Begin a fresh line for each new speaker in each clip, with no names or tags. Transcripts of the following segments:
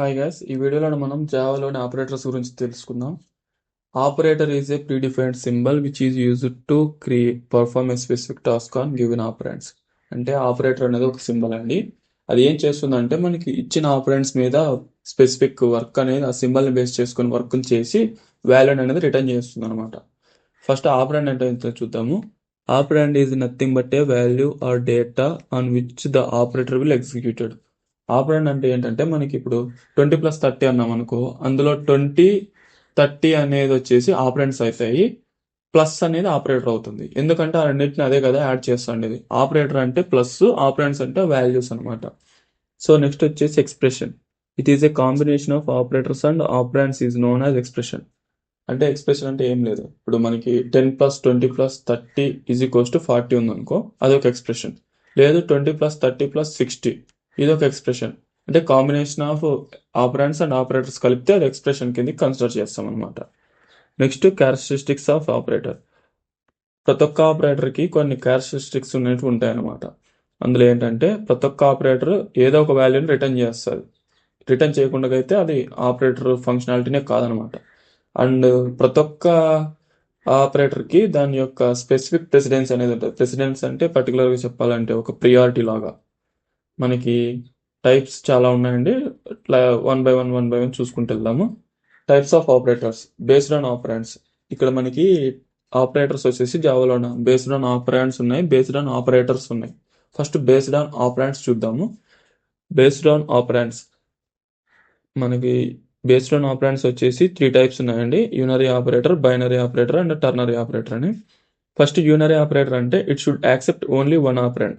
Hi guys ఈ వీడియోలో మనం జావాలోని ఆపరేటర్స్ గురించి తెలుసుకుందాం. Operator is a predefined symbol which is used to create perform a specific task on given operands అంటే operator అనేది ఒక సింబల్ అండి. అది ఏం చేస్తుందంటే మనకి ఇచ్చిన ఆపరెంట్స్ మీద స్పెసిఫిక్ వర్క్ అనేది ఆ సింబల్ని బేస్ చేసుకుని వర్క్ని చేసి వాల్యూ అనేది రిటర్న్ చేస్తుంది అనమాట ఫస్ట్ ఆపరెంట్ అంటే చూద్దాము. Operand is nothing but a value or data on which the operator will executed operand అంటే ఏంటంటే మనకి ఇప్పుడు ట్వంటీ ప్లస్ థర్టీ అన్నాం అనుకో అందులో ట్వంటీ థర్టీ అనేది వచ్చేసి ఆపరెంట్స్ అవుతాయి ప్లస్ అనేది ఆపరేటర్ అవుతుంది. ఎందుకంటే ఆ రెండింటిని అదే కదా యాడ్ చేస్తుండేది ఆపరేటర్ అంటే ప్లస్ ఆపరెంట్స్ అంటే వాల్యూస్ అనమాట సో నెక్స్ట్ వచ్చేసి expression. It is a combination of operators and operands is known as expression అంటే ఎక్స్ప్రెషన్ అంటే ఏం లేదు. ఇప్పుడు మనకి ten plus twenty plus thirty is equals to forty ఉందనుకో అదొక ఎక్స్ప్రెషన్. లేదు twenty plus thirty plus sixty. ఇది ఒక ఎక్స్ప్రెషన్ అంటే combination of operands and operators కలిపితే అది ఎక్స్ప్రెషన్ కింద కన్సిడర్ చేస్తాం అనమాట నెక్స్ట్ క్యారెక్టరిస్టిక్స్ ఆఫ్ ఆపరేటర్ ప్రతి ఒక్క ఆపరేటర్కి కొన్ని క్యారెక్టరిస్టిక్స్ ఉన్నట్టు ఉంటాయన్నమాట. అందులో ఏంటంటే ప్రతి ఒక్క ఆపరేటర్ ఏదో ఒక వాల్యూని రిటర్న్ చేస్తుంది. రిటర్న్ చేయకుండా అయితే అది ఆపరేటర్ ఫంక్షనాలిటీనే కాదనమాట అండ్ ప్రతి ఒక్క ఆపరేటర్కి దాని యొక్క స్పెసిఫిక్ ప్రెసిడెన్స్ అనేది ఉంటుంది. ప్రెసిడెన్స్ అంటే పర్టికులర్గా చెప్పాలంటే ఒక ప్రియారిటీ లాగా. మనకి టైప్స్ చాలా ఉన్నాయండి. One by one one by one చూసుకుంటూ వెళ్దాము. Types of operators based on operands ఇక్కడ మనకి ఆపరేటర్స్ వచ్చేసి జావాలో బేస్డ్ ఆన్ ఆపరెంట్స్ ఉన్నాయి. బేస్డ్ ఆన్ ఆపరేటర్స్ ఉన్నాయి. ఫస్ట్ బేస్డ్ ఆన్ ఆపరెంట్స్ చూద్దాము. బేస్డ్ ఆన్ ఆపరెంట్స్ మనకి బేస్డ్ ఆన్ ఆపరెంట్స్ వచ్చేసి త్రీ టైప్స్ ఉన్నాయండి. Unary operator binary operator and ternary operator అని. ఫస్ట్ యూనరీ ఆపరేటర్ అంటే it should accept only one operand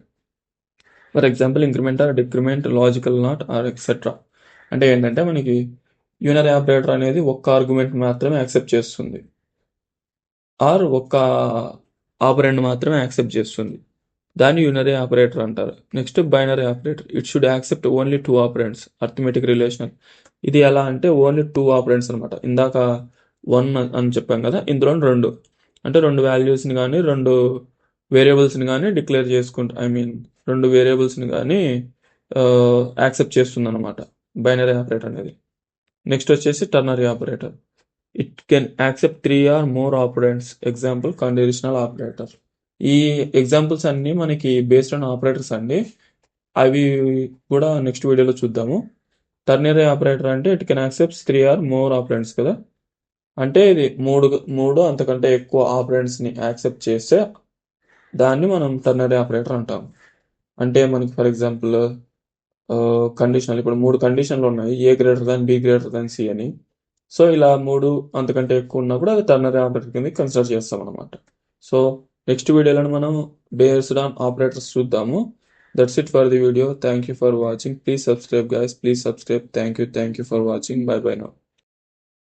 for example increment or decrement logical not or etcetera అంటే ఏంటంటే మనకి యూనర్ operator అనేది ఒక్క argument మాత్రమే యాక్సెప్ట్ చేస్తుంది. ఆర్ ఒక్క ఆపరెంట్ మాత్రమే యాక్సెప్ట్ చేస్తుంది. దాన్ని యూనరీ ఆపరేటర్ అంటారు. Next binary operator. It should accept only two operands arithmetic relational ఇది ఎలా అంటే ఓన్లీ టూ ఆపరెంట్స్ అనమాట ఇందాక వన్ అని చెప్పాం కదా ఇందులో రెండు. అంటే రెండు వాల్యూస్ని కానీ రెండు వేరియబుల్స్ని కానీ డిక్లేర్ చేసుకుంటా ఐ మీన్ రెండు వేరియబుల్స్ని కానీ యాక్సెప్ట్ చేస్తుంది అనమాట బైనరీ ఆపరేటర్ అనేది. నెక్స్ట్ వచ్చేసి ternary operator. It can accept three or more operands. Example conditional operator. ఈ ఎగ్జాంపుల్స్ అన్నీ మనకి బేస్డ్ ఆన్ ఆపరేటర్స్ అండి. అవి కూడా నెక్స్ట్ వీడియోలో చూద్దాము. టర్నరీ ఆపరేటర్ అంటే it can accepts three or more operands కదా. అంటే ఇది మూడు మూడు అంతకంటే ఎక్కువ ఆపరేట్స్ని యాక్సెప్ట్ చేస్తే దాన్ని మనం టర్నరీ ఆపరేటర్ అంటాం. అంటే మనకి ఫర్ ఎగ్జాంపుల్ కండిషనల్ ఇప్పుడు మూడు కండిషన్లు ఉన్నాయి. A greater than B greater than C అని. సో ఇలా మూడు అంతకంటే ఎక్కువ ఉన్నప్పుడు అది టర్నరీ ఆపరేటర్ కింద కన్సిడర్ చేస్తాం అనమాట సో నెక్స్ట్ వీడియోలో మనం బేస్డ్ ఆన్ ఆపరేటర్స్ చూద్దాము. That's it for the video thank you for watching please subscribe guys please subscribe thank you thank you for watching bye bye now